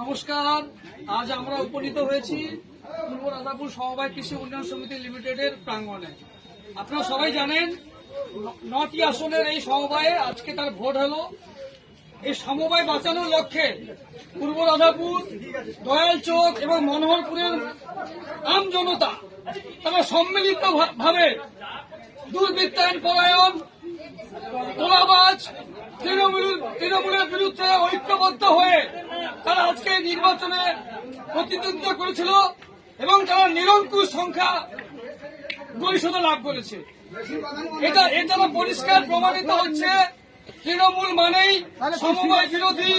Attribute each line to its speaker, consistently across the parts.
Speaker 1: নমস্কার, আজ আমরা উপনীত হয়েছি পূর্ব রাজাপুর সমবায় কৃষি উন্নয়ন সমিতি লিমিটেডের প্রাঙ্গণে। আপনারা সবাই জানেন নটি আসনের এই সমবায়ে আজকে তার ভোট হলো। এই সমবায় বাঁচানোর লক্ষ্যে পূর্ব রাধাপুর দয়াল চোখ এবং মনোহরপুরের আম জনতা তারা সম্মিলিত ভাবে দুর্বৃত্তায়ন পরায়ণ তোলাবাজ তৃণমূল, তৃণমূলের বিরুদ্ধে ঐক্যবদ্ধ হয়ে তারা আজকে নির্বাচনে প্রতিদ্বন্দ্বিতা করেছিল এবং তারা নিরঙ্কুশ সংখ্যা পরিষদে লাভ করেছে। এটা দ্বারা পরিষ্কার প্রমাণিত হচ্ছে, তৃণমূল মানেই সমবায় বিরোধী,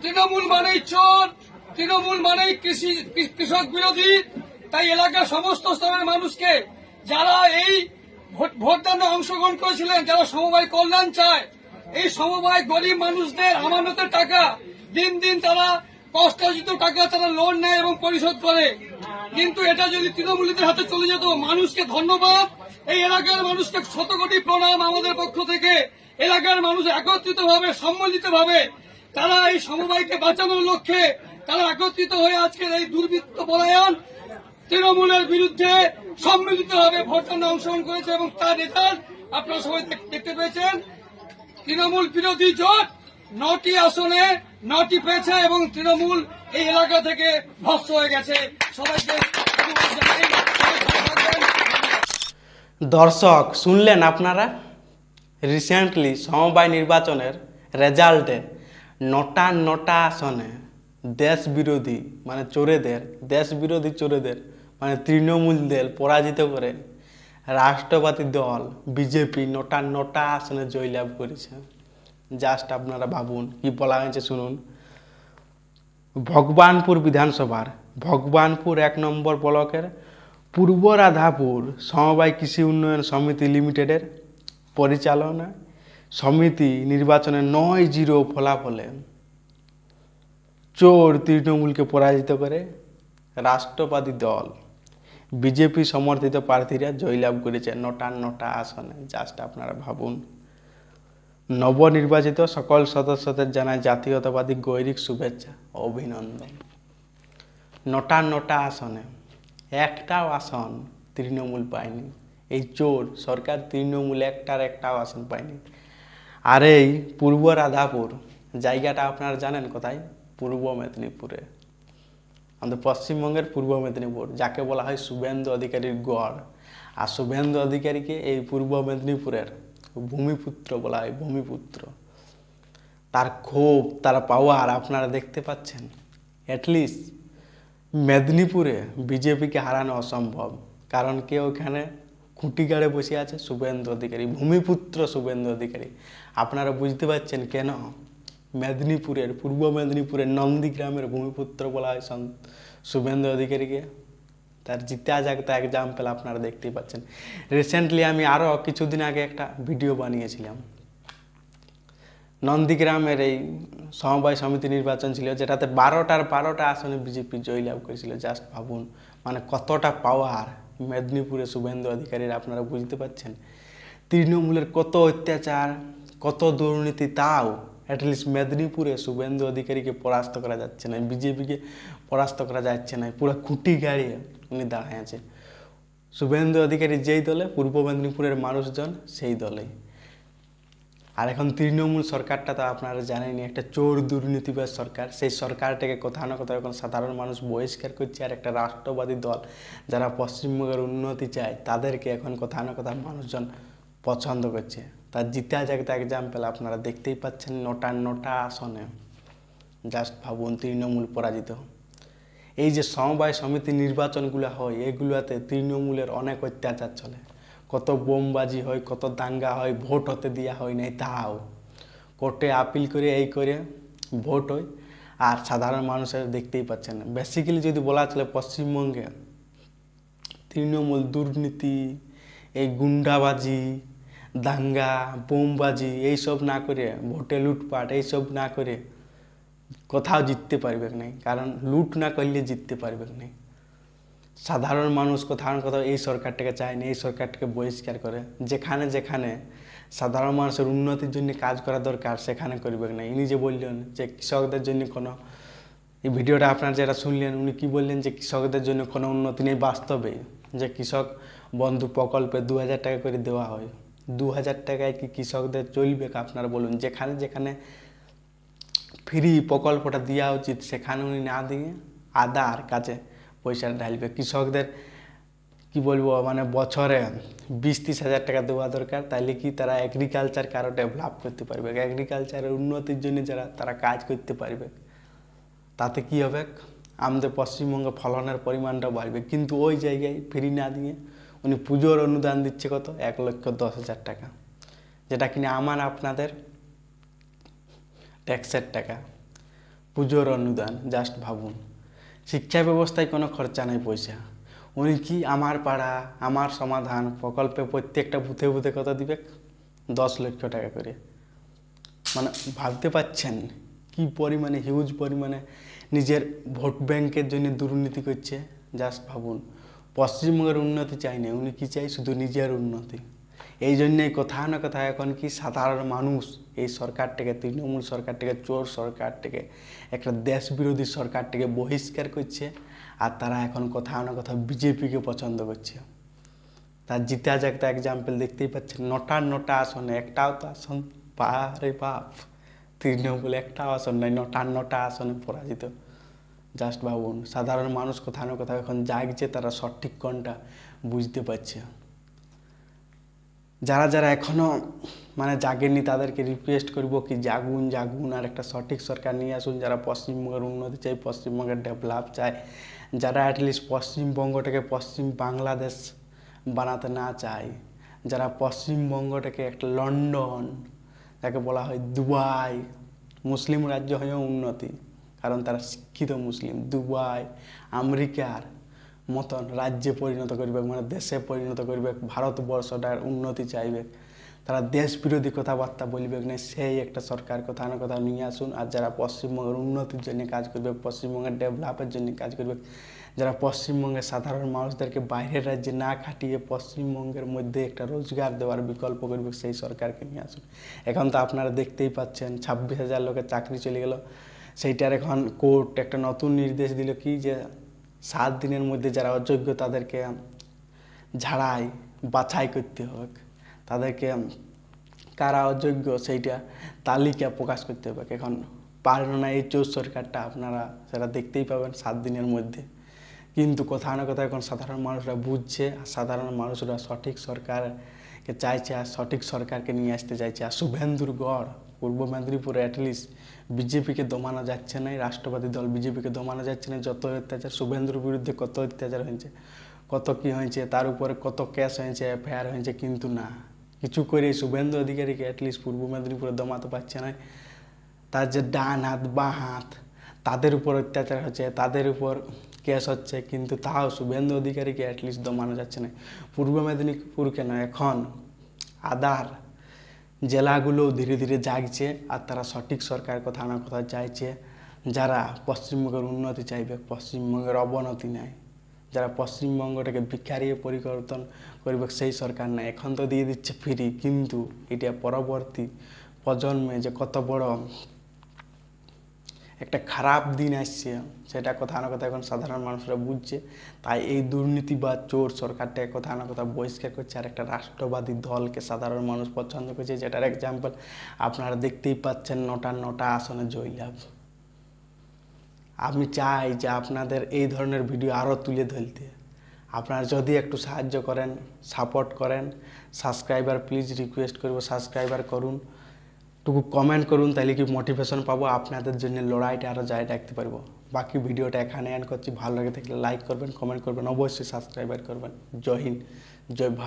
Speaker 1: তৃণমূল মানেই চোর, তৃণমূল মানেই কৃষি, কৃষক বিরোধী। তাই এলাকার সমস্ত স্তরের মানুষকে, যারা এই ভোটদানে অংশগ্রহণ করেছিলেন যারা সমবায় কল্যাণ চায়। এই সমবায় গরিব মানুষদের আমানতের টাকা। দিন দিন তারা কষ্টার্জিত টাকা তারা লোন নেয় এবং পরিশোধ করে। কিন্তু এটা যদি তৃণমূলীদের হাতে চলে যেত, মানুষকে ধন্যবাদ। এই এলাকার মানুষকে শত কোটি প্রণাম আমাদের পক্ষ থেকে। এলাকার মানুষ একত্রিত ভাবে সম্মিলিত ভাবে তারা এই সমবায়কে বাঁচানোর লক্ষ্যে তারা একত্রিত হয়ে আজকের এই দুর্বৃত্ত পলায়ন তৃণমূলের বিরুদ্ধে সম্মিলিতভাবে ভোটদানে অংশগ্রহণ করেছে এবং তার রেজাল্ট আপনারা সবাই দেখতে পেয়েছেন। তৃণমূল বিরোধী জোট নটি আসনে নটি পেয়েছে এবং তৃণমূল এই এলাকা থেকে ভস্ত হয়ে গেছে। সবাইকে।
Speaker 2: দর্শক, শুনলেন আপনারা? রিসেন্টলি সমবায় নির্বাচনের রেজাল্টে নটা নটা আসনে দেশ বিরোধী মানে চোরেদের, দেশ বিরোধী চোরেদের মানে তৃণমূলদের পরাজিত করে রাষ্ট্রবাদী দল বিজেপি নটা নটা আসনে জয়লাভ করেছে। জাস্ট আপনারা ভাবুন, কি বলা হয়েছে শুনুন। ভগবানপুর বিধানসভার, ভগবানপুর এক নম্বর ব্লকের পূর্ব রাধাপুর সমবায় কৃষি উন্নয়ন সমিতি লিমিটেডের পরিচালনা সমিতি নির্বাচনে নয় জিরো ফলাফলে চোর তৃণমূলকে পরাজিত করে রাষ্ট্রবাদী দল বিজেপি সমর্থিত প্রার্থীরা জয়লাভ করেছে নটা আসনে জাস্ট আপনারা ভাবুন। নবনির্বাচিত সকল সদস্যদের জানায় জাতীয়তাবাদী গৈরিক শুভেচ্ছা, অভিনন্দন। নটা আসনে, একটাও আসন তৃণমূল পায়নি। এই চোর সরকার তৃণমূল একটার একটাও আসন পায়নি। আর এই পূর্ব রাধাপুর, জায়গাটা আপনারা জানেন কোথায়? পূর্ব মেদিনীপুরে। আমাদের পশ্চিমবঙ্গের পূর্ব মেদিনীপুর যাকে বলা হয় শুভেন্দু অধিকারীর গড় আর শুভেন্দু অধিকারীকে এই পূর্ব মেদিনীপুরের ভূমিপুত্র বলা হয় ভূমিপুত্র তার ক্ষোভ তার পাওয়ার আপনারা দেখতে পাচ্ছেন অ্যাটলিস্ট মেদিনীপুরে বিজেপিকে হারানো অসম্ভব কারণ কেউ ওখানে খুঁটি গাড়ে বসে আছে শুভেন্দু অধিকারী ভূমিপুত্র শুভেন্দু অধিকারী আপনারা বুঝতে পারছেন কেন মেদিনীপুরের, পূর্ব মেদিনীপুরের নন্দীগ্রামের ভূমিপুত্র বলা হয় শুভেন্দু অধিকারীকে। তার জিতা জাগতা এক্সাম্পল আপনারা দেখতেই পাচ্ছেন। রিসেন্টলি আমি আরও কিছুদিন আগে একটা ভিডিও বানিয়েছিলাম। নন্দীগ্রামের এই সমবায় সমিতি নির্বাচন ছিল, যেটাতে বারোটার বারোটা আসনে বিজেপি জয়লাভ করেছিল। জাস্ট ভাবুন মানে কতটা পাওয়ার মেদিনীপুরে শুভেন্দু অধিকারীর, আপনারা বুঝতে পারছেন? তৃণমূলের কত অত্যাচার, কত দুর্নীতি, তাও অ্যাটলিস্ট মেদিনীপুরে শুভেন্দু অধিকারীকে পরাস্ত করা যাচ্ছে না, বিজেপিকে পরাস্ত করা যাচ্ছে না, পুরো খুঁটি গাড়িয়ে উনি দাঁড়ায় আছে শুভেন্দু অধিকারী যেই দলে, পূর্ব মেদিনীপুরের মানুষজন সেই দলেই আর এখন তৃণমূল সরকারটা তো আপনারা জানেনই, একটা চোর দুর্নীতিবাজ সরকার। সেই সরকারটাকে কোথাও না কোথাও এখন সাধারণ মানুষ বহিষ্কার করছে, আর একটা রাষ্ট্রবাদী দল যারা পশ্চিমবঙ্গের উন্নতি চায়, তাদেরকে এখন কোথাও না কোথাও মানুষজন পছন্দ করছে। তার জিতা জাগতা এক্সাম্পল আপনারা দেখতেই পাচ্ছেন নটা নটা আসনে। জাস্ট ভাবুন তৃণমূল পরাজিত। এই যে সমবায় সমিতি নির্বাচনগুলো হয়, এগুলোতে তৃণমূলের অনেক অত্যাচার চলে। কত বোমবাজি হয়, কত দাঙ্গা হয়, ভোট হতে দেওয়া হয় নাই তাও। কোর্টে আপিল করে, এই করে ভোট হয়। আর সাধারণ মানুষের দেখতেই পাচ্ছেন। বেসিক্যালি যদি বলা চলে পশ্চিমবঙ্গে, তৃণমূল দুর্নীতি, এই গুন্ডাবাজি দাঙ্গা, বোমবাজি, এইসব না করে, ভোটে লুটপাট, এইসব না করে কোথাও জিততে পারবে নাই। কারণ লুট না করলে জিততে পারবে নাই। সাধারণ মানুষ কোথাও না কোথাও এই সরকারটাকে চায় না, এই সরকারটাকে বহিষ্কার করে। যেখানে যেখানে সাধারণ মানুষের উন্নতির জন্য কাজ করা দরকার, সেখানে করবে না ইনি যে বললেন যে কৃষকদের জন্য কোনো, এই ভিডিওটা আপনার যেটা শুনলেন, উনি কি বললেন যে কৃষকদের জন্য কোনো উন্নতি নেই, বাস্তবে। যে কৃষক বন্ধু প্রকল্পে দু হাজার টাকা করে দেওয়া হয়। দু হাজার টাকায় কি কৃষকদের চলবে আপনারা বলুন, যেখানে যেখানে ফ্রি প্রকল্পটা দেওয়া উচিত, সেখানে উনি না দিয়ে আদার কাছে পয়সা ঢালবে। কৃষকদের কি বলব মানে বছরে বিশ ত্রিশ হাজার টাকা দেওয়া দরকার তাহলে কি তারা এগ্রিকালচার কারও ডেভেলপ করতে পারবে? এগ্রিকালচারের উন্নতির জন্য যারা, তারা কাজ করতে পারবে। তাতে কি হবে? আমাদের পশ্চিমবঙ্গে ফলনের পরিমাণটা বাড়বে। কিন্তু ওই জায়গায় ফ্রি না দিয়ে উনি পুজোর অনুদান দিচ্ছে কত? এক লক্ষ দশ হাজার টাকা। যেটা কিনা আমার আপনাদের ট্যাক্সের টাকা। পুজোর অনুদান জাস্ট ভাবুন। শিক্ষা ব্যবস্থায় কোনো খরচা নেই পয়সা। উনি কি আমার পাড়া, আমার সমাধান, প্রকল্পে প্রত্যেকটা বুথে বুথে কত দিবে? দশ লক্ষ টাকা করে। মানে ভাবতে পাচ্ছেন কি পরিমাণে হিউজ পরিমাণে নিজের ভোট ব্যাংকের জন্য দুর্নীতি করছে? জাস্ট ভাবুন। পশ্চিমবঙ্গের উন্নতি চাই না উনি কি চাই? শুধু নিজের উন্নতি। এই জন্যই কোথাও না কোথাও এখন কি সাধারণ মানুষ, এই সরকারটাকে তৃণমূল সরকারটাকে চোর সরকারটাকে একটা দেশ বিরোধী সরকারটাকে বহিষ্কার করছে, আর তারা এখন কোথাও না কোথাও বিজেপিকে পছন্দ করছে। তার জিতা যাক জাগতা এক্সাম্পল দেখতেই পাচ্ছেন, নটা নটা আসনে, একটাও তো আসন পারে বাপ, তৃণমূল একটাও আসন নাই, নটা নটা আসনে পরাজিত। জাস্ট ভাবুন, সাধারণ মানুষ কোথাও না কোথাও এখন জাগছে, তারা সঠিক কোনটা বুঝতে পারছে। যারা যারা এখনও মানে জাগেননি, তাদেরকে রিকোয়েস্ট করব কি জাগুন জাগুন, আর একটা সঠিক সরকার নিয়ে আসুন। যারা পশ্চিমবঙ্গের উন্নতি চাই পশ্চিমবঙ্গের ডেভেলপ চায়, যারা অ্যাটলিস্ট পশ্চিমবঙ্গটাকে পশ্চিম বাংলাদেশ বানাতে না চায়, যারা পশ্চিমবঙ্গটাকে একটা লন্ডন, যাকে বলা হয় দুবাই, মুসলিম রাজ্য হয়েও উন্নতি। কারণ তারা শিক্ষিত মুসলিম। দুবাই, আমেরিকার মতন রাজ্যে পরিণত করবে মানে দেশে পরিণত করবে, ভারতবর্ষটার উন্নতি চাইবে। তারা দেশ বিরোধী কথাবার্তা বলবে না, সেই একটা সরকার কোথাও না কোথাও নিয়ে আসুন। আর যারা পশ্চিমবঙ্গের উন্নতির জন্য কাজ করবে, পশ্চিমবঙ্গের ডেভেলপের জন্য কাজ করবে, যারা পশ্চিমবঙ্গের সাধারণ মানুষদেরকে বাইরের রাজ্যে না খাটিয়ে পশ্চিমবঙ্গের মধ্যে একটা রোজগার দেওয়ার বিকল্প করবে, সেই সরকারকে নিয়ে আসুন। এখন তো আপনারা দেখতেই পাচ্ছেন, ছাব্বিশ হাজার লোকের চাকরি চলে গেল। সেইটার এখন কোর্ট একটা নতুন নির্দেশ দিল কি যে সাত দিনের মধ্যে যারা অযোগ্য তাদেরকে ঝাড়াই, বাছাই করতে হবে। তাদেরকে কারা অযোগ্য সেইটা তালিকা প্রকাশ করতে হবে। এখন পারেন না এই চোর সরকারটা আপনারা সেটা দেখতেই পাবেন সাত দিনের মধ্যে। কিন্তু কোথাও না কোথাও এখন সাধারণ মানুষরা বুঝছে, আর সাধারণ মানুষরা সঠিক সরকারকে চাইছে, আর সঠিক সরকারকে নিয়ে আসতে চাইছে। আর শুভেন্দুর গড় পূর্ব মেদিনীপুরে অ্যাটলিস্ট বিজেপিকে দমানো যাচ্ছে না রাষ্ট্রবাদী দল বিজেপিকে দমানো যাচ্ছে না, যত অত্যাচার, শুভেন্দুর বিরুদ্ধে কত অত্যাচার হয়েছে, কত কি হয়েছে, তার উপরে কত কেস হয়েছে এফআইআর হয়েছে, কিন্তু না। কিছু করে শুভেন্দু অধিকারীকে অ্যাটলিস্ট পূর্ব মেদিনীপুরে দমাতে পারছে না। তার যে ডান হাত, বা হাত, তাদের উপর অত্যাচার হচ্ছে, তাদের উপর কেস হচ্ছে, কিন্তু তাও শুভেন্দু অধিকারীকে অ্যাটলিস্ট দমানো যাচ্ছে না। পূর্ব মেদিনীপুর কেন এখন আদার জেলাগুলো ধীরে ধীরে জাগছে আর তারা সঠিক সরকার কথা আনার কথা চাইছে। যারা পশ্চিমবঙ্গের উন্নতি চাইবে, পশ্চিমবঙ্গের অবনতি নাই যারা পশ্চিমবঙ্গটাকে ভিক্ষারিয়ে পরিবর্তন করবে, সেই সরকার না এখন তো দিয়ে দিচ্ছে ফ্রি কিন্তু এটা পরবর্তী প্রজন্মে যে কত বড় একটা খারাপ দিন আসছে, সেটা কোথাও না কোথাও এখন সাধারণ মানুষরা বুঝছে। তাই এই দুর্নীতি বা চোর সরকারটাকে কোথাও না কোথাও বহিষ্কার করছে, আর একটা রাষ্ট্রবাদী দলকে সাধারণ মানুষ পছন্দ করছে, যেটার এক্সাম্পল আপনারা দেখতেই পাচ্ছেন নটা নটা আসনে জয়লাভ। আমি চাই যে আপনাদের এই ধরনের ভিডিও আরও তুলে ধরতে। আপনারা যদি একটু সাহায্য করেন সাপোর্ট করেন সাবস্ক্রাইবার প্লিজ রিকোয়েস্ট করব সাবস্ক্রাইবার করুন। টুকু কমেন্ট করুন তাহলে কি মোটিভেশন পাবো? আপনাদের জন্য লড়াইটা আরও জারি রাখতে পারব। বাকি ভিডিওটা এখানে অ্যান্ড করছি। ভালো লাগে থাকলে লাইক করবেন কমেন্ট করবেন, অবশ্যই সাবস্ক্রাইবার করবেন। জয় হিন্দ, জয় ভারত।